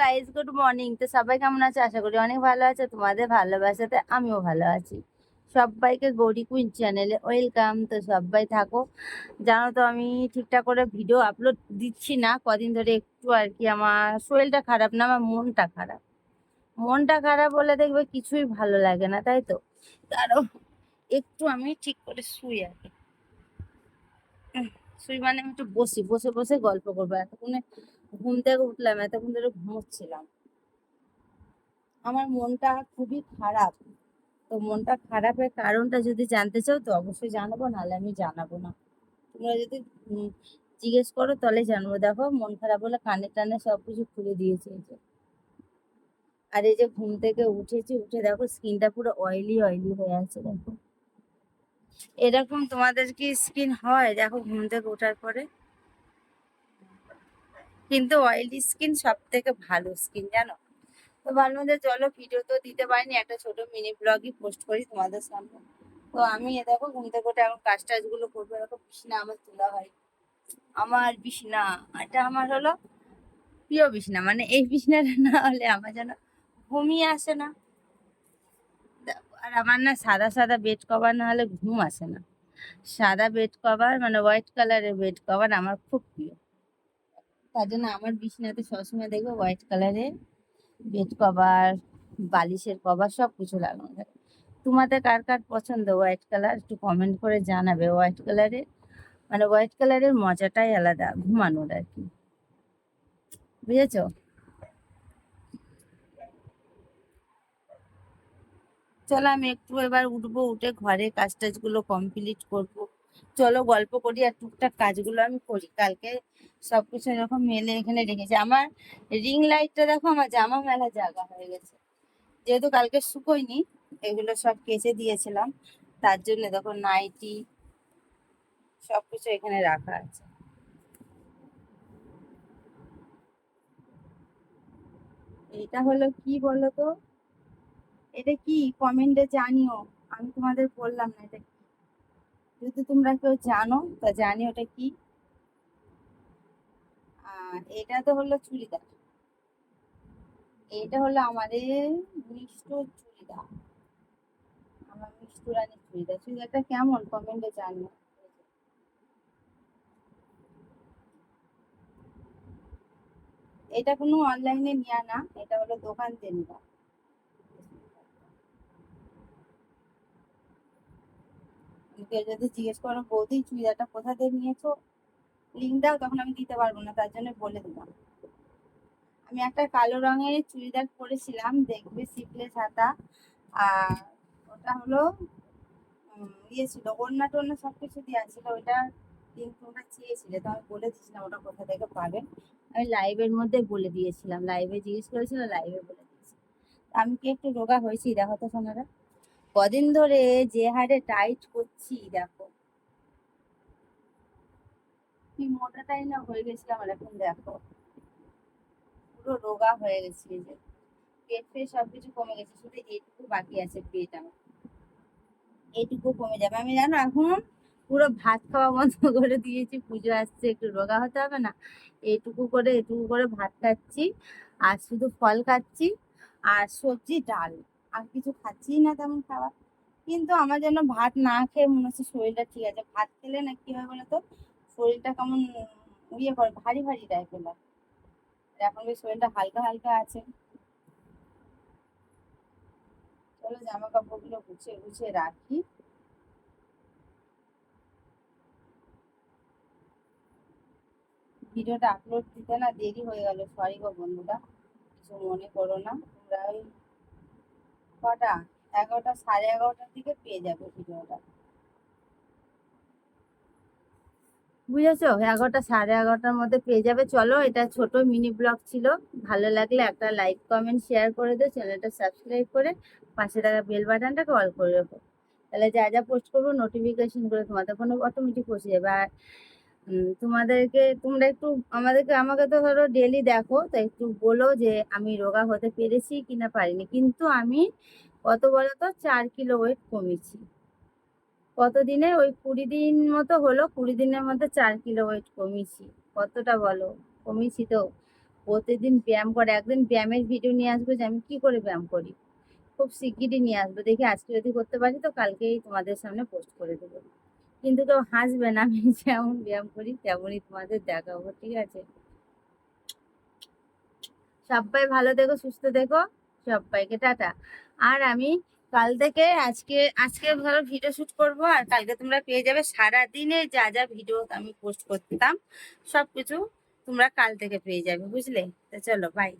Guys good morning তো সবাই কেমন আছে? আশা করি অনেক ভালো আছে। তোমাদের ভালোবাসাতে আমিও ভালো আছি। সবাইকে গৌরী কুইন চ্যানেলে ওয়েলকাম তো সবাই থাকো। জানো তো আমি ঠিকঠাক করে ভিডিও আপলোড দিচ্ছি না। কদিন ধরে একটু আর কি আমার শরীরটা খারাপ না, আমার মনটা খারাপ। মনটা খারাপ বলে দেখবে কিছুই ভালো লাগে না, তাই তো? কারণ একটু আমি ঠিক করে শুই আর কি। শুই মানে আমি একটু বসি, বসে বসে গল্প করব। এতক্ষণে ঘুম থেকে উঠলাম, এতক্ষণ ধরে ঘুমোচ্ছিলাম। আমার মনটা খুবই খারাপ। তো মনটা খারাপের কারণটা যদি জানতে চাও, তো অবশ্যই জানাব, নাহলে আমি জানাব না। তোমরা যদি জিজ্ঞেস করো, তাহলে জানব। দেখো, মন খারাপ হলে কানে টানে সব কিছু খুলে দিয়েছে এই যে। আর এই যে ঘুম থেকে উঠেছি, উঠে দেখো, স্কিনটা পুরো অয়েলি অয়েলি হয়ে আছে, দেখো। এরকম তোমাদের কি স্কিন হয়? দেখো, ঘুম থেকে ওঠার পরে। কিন্তু অয়েলি স্কিন সব থেকে ভালো স্কিন জানো? তো ভালো মধ্যে চলো ভিডিও তো দিতে পারিনি, একটা ছোট মিনি ব্লগই পোস্ট করি তোমাদের সামনে। তো আমি এ দেখো ঘুম থেকে উঠে এখন কাজ টাজগুলো করব, এরকম বিছনা আমার তোলা হয়। আমার বিছনা, এটা আমার হলো প্রিয় বিছনা মানে এই বিছনাটা না হলে আমার যেন ঘুমই আসে না। আর আমার না সাদা সাদা বেড কভার না হলে ঘুম আসে না। সাদা বেড কভার মানে হোয়াইট কালারের বেড কভার আমার খুব প্রিয়। তার জন্য আমার বিছনাতে সবসময় দেখবে হোয়াইট কালারের বেড কভার বালিশের কভার সব কিছু লাগানো থাকে। তোমাদের কার কার পছন্দ হোয়াইট কালার একটু কমেন্ট করে জানাবে হোয়াইট কালারের মানে হোয়াইট কালারের মজাটাই আলাদা, ঘুমানোর আর কি। বুঝেছ? চলো আমি একটু এবার উঠবো, উঠে ঘরে কাজ টাজগুলো কমপ্লিট করব। চলো গল্প করি আর টুকটাক কাজগুলো আমি করি। কালকে সবকিছু এরকম মেলে এখানে রেখেছি। আমার রিং লাইটটা দেখো, আমার জামা মেলা জায়গা হয়ে গেছে। যেহেতু কালকে শুকোয়নি, এগুলো সব কেচে দিয়েছিলাম। তার জন্য দেখো নাইটি সবকিছু এখানে রাখা আছে। এটা হলো কি বলো তো এটা কি? কমেন্টে জানিও। আমি তোমাদের বললাম না এটা যদি তোমরা কেউ জানো, তা জানি ওটা কি। আর এটা তো হলো চুড়িদার। এটা হলো আমাদের মিষ্টুর চুড়িদার। আমার মিষ্টু রানীর চুড়িদার। চুড়িদারটা কেমন? কমেন্টে জানিও। এটা কোনো অনলাইনে নেওয়া না, এটা হলো দোকান থেকে নেওয়া কেউ যদি জিজ্ঞেস করো বৌদি চুড়িদারটা কোথা থেকে নিয়েছো? লিঙ্ক দাও তখন আমি দিতে পারব না তার জন্য বলে দিলাম। আমি একটা কালো রঙের চুড়িদার পরেছিলাম দেখবে সিপলেস হাতা আর ওটা হলো উম, ইয়ে ছিল ওড়না সব কিছু দেওয়া ছিল ওইটা লিঙ্ক তোমরা চেয়েছিলে তো আমি বলে দিয়েছিলাম ওটা কোথা থেকে পাবেন আমি লাইভের মধ্যে বলে দিয়েছিলাম লাইভে জিজ্ঞেস করেছিল লাইভে বলে দিয়েছি। আমি কি একটু রোগা হয়েছি দেখো তো সোনারা। কদিন ধরে যে হারে টাইট করছি, দেখো। কি মোটাটাই না হয়ে গেছিলাম আর এখন, দেখো। পুরো রোগা হয়ে গেছি যে। পেট ফেট সবকিছু কমে গেছে, শুধু এইটুকু বাকি আছে পেট আমার। এইটুকু কমে যাবে। আমি জানো এখন পুরো ভাত খাওয়া বন্ধ করে দিয়েছি, পুজো আসছে, একটু রোগা হতে হবে না। এইটুকু করে এটুকু করে ভাত খাচ্ছি, আর শুধু ফল খাচ্ছি, আর সবজি ডাল। আর কিছু খাচ্ছি না তেমন খাবার। কিন্তু আমার যেন ভাত না খেয়ে মনে হচ্ছে শরীরটা ঠিক আছে। ভাত খেলে না কি হয় বলতো? শরীরটা কেমন ইয়ে করে, ভারী ভারী টাইপের এখন বেশ শরীরটা হালকা হালকা আছে। চলো জামা কাপড়গুলো গুছিয়ে গুছিয়ে রাখি। ভিডিওটা আপলোড দিতে না দেরি হয়ে গেল সরি গো বন্ধুরা। কিছু মনে করো না। তোমরা ওই কটা? এগারোটা, সাড়ে এগারোটার দিকে পেয়ে যাবে ভিডিওটা। বুঝেছ? এগারোটা, সাড়ে এগারোটার মধ্যে পেয়ে যাবে। চলো, এটা ছোট মিনি ব্লগ ছিল। ভালো লাগলে একটা লাইক কমেন্ট শেয়ার করে দিও। চ্যানেলটা সাবস্ক্রাইব করে পাশে থাকা বেল বাটনটাকে অল করে রাখো। তাহলে যা যা পোস্ট করব নোটিফিকেশন করে তোমাদের ফোনে অটোমেটিক পৌঁছে যাবে। আর তোমাদেরকে, তোমরা একটু আমাদেরকে, আমাকে তো ধরো ডেলি দেখো, তো একটু বলো যে আমি রোগা হতে পেরেছি কিনা পারিনি। কিন্তু আমি, কত বলো তো, চার কিলো ওয়েট কমেছি কতদিনে? ওই কুড়ি দিন মতো হলো, কুড়ি দিনের মধ্যে চার কিলো ওয়েট কমিয়েছি। কতটা বলো? কমিয়েছি তো। প্রতিদিন ব্যায়াম করে, একদিন ব্যায়ামের ভিডিও নিয়ে আসব যে আমি কি করে ব্যায়াম করি। খুব শিগগিরই নিয়ে আসব। দেখি আজকে যদি করতে পারি তো কালকেই তোমাদের সামনে পোস্ট করে দেবো। কিন্তু কেউ হাসবে না, আমি যেমন ব্যায়াম করি তেমনই তোমাদের দেখাবো, ঠিক আছে? সবাই ভালো দেখো সুস্থ দেখো সবাইকে টাটা। আর আমি কাল থেকে আজকে আজকে ধরো ভিডিও শুট করব, আর কালকে তোমরা পেয়ে যাবে সারা দিনে যা যা ভিডিও আমি পোস্ট করতাম সব কিছু তোমরা কাল থেকে পেয়ে যাবে, বুঝলে? তো চলো বাই